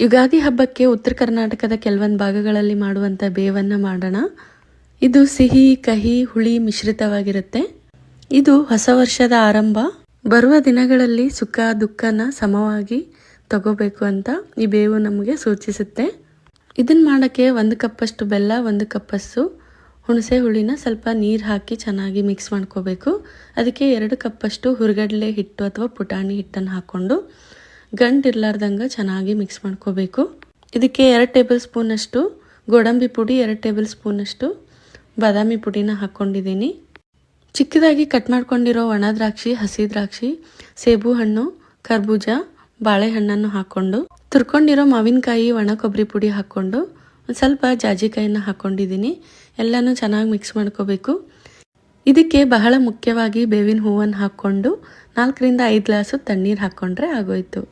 ಯುಗಾದಿ ಹಬ್ಬಕ್ಕೆ ಉತ್ತರ ಕರ್ನಾಟಕದ ಕೆಲವೊಂದು ಭಾಗಗಳಲ್ಲಿ ಮಾಡುವಂಥ ಬೇವನ್ನು ಮಾಡೋಣ. ಇದು ಸಿಹಿ, ಕಹಿ, ಹುಳಿ ಮಿಶ್ರಿತವಾಗಿರುತ್ತೆ. ಇದು ಹೊಸ ವರ್ಷದ ಆರಂಭ. ಬರುವ ದಿನಗಳಲ್ಲಿ ಸುಖ, ದುಃಖನ ಸಮವಾಗಿ ತಗೋಬೇಕು ಅಂತ ಈ ಬೇವು ನಮಗೆ ಸೂಚಿಸುತ್ತೆ. ಇದನ್ನು ಮಾಡೋಕ್ಕೆ ಒಂದು ಕಪ್ಪಷ್ಟು ಬೆಲ್ಲ, ಒಂದು ಕಪ್ಪಷ್ಟು ಹುಣಸೆ ಹುಳಿನ ಸ್ವಲ್ಪ ನೀರು ಹಾಕಿ ಚೆನ್ನಾಗಿ ಮಿಕ್ಸ್ ಮಾಡ್ಕೋಬೇಕು. ಅದಕ್ಕೆ ಎರಡು ಕಪ್ಪಷ್ಟು ಹುರುಗಡಲೆ ಹಿಟ್ಟು ಅಥವಾ ಪುಟಾಣಿ ಹಿಟ್ಟನ್ನು ಹಾಕ್ಕೊಂಡು ಗಂಟು ಇರಲಾರ್ದಂಗೆ ಚೆನ್ನಾಗಿ ಮಿಕ್ಸ್ ಮಾಡ್ಕೋಬೇಕು. ಇದಕ್ಕೆ ಎರಡು ಟೇಬಲ್ ಸ್ಪೂನಷ್ಟು ಗೋಡಂಬಿ ಪುಡಿ ಎರಡು ಟೇಬಲ್ ಸ್ಪೂನಷ್ಟು ಬಾದಾಮಿ ಪುಡಿನ ಹಾಕ್ಕೊಂಡಿದ್ದೀನಿ ಚಿಕ್ಕದಾಗಿ ಕಟ್ ಮಾಡ್ಕೊಂಡಿರೋ ಒಣ ದ್ರಾಕ್ಷಿ, ಹಸಿ ದ್ರಾಕ್ಷಿ, ಸೇಬು ಹಣ್ಣು, ಕರ್ಬೂಜ, ಬಾಳೆಹಣ್ಣನ್ನು ಹಾಕ್ಕೊಂಡು ತುರ್ಕೊಂಡಿರೋ ಮಾವಿನಕಾಯಿ, ಒಣ ಕೊಬ್ಬರಿ ಪುಡಿ ಹಾಕ್ಕೊಂಡು ಒಂದು ಸ್ವಲ್ಪ ಜಾಜಿಕಾಯಿನ ಹಾಕ್ಕೊಂಡಿದ್ದೀನಿ ಎಲ್ಲನೂ ಚೆನ್ನಾಗಿ ಮಿಕ್ಸ್ ಮಾಡ್ಕೋಬೇಕು. ಇದಕ್ಕೆ ಬಹಳ ಮುಖ್ಯವಾಗಿ ಬೇವಿನ ಹೂವನ್ನು ಹಾಕ್ಕೊಂಡು ನಾಲ್ಕರಿಂದ ಐದು ಗ್ಲಾಸು ತಣ್ಣೀರು ಹಾಕ್ಕೊಂಡ್ರೆ ಆಗೋಯ್ತು.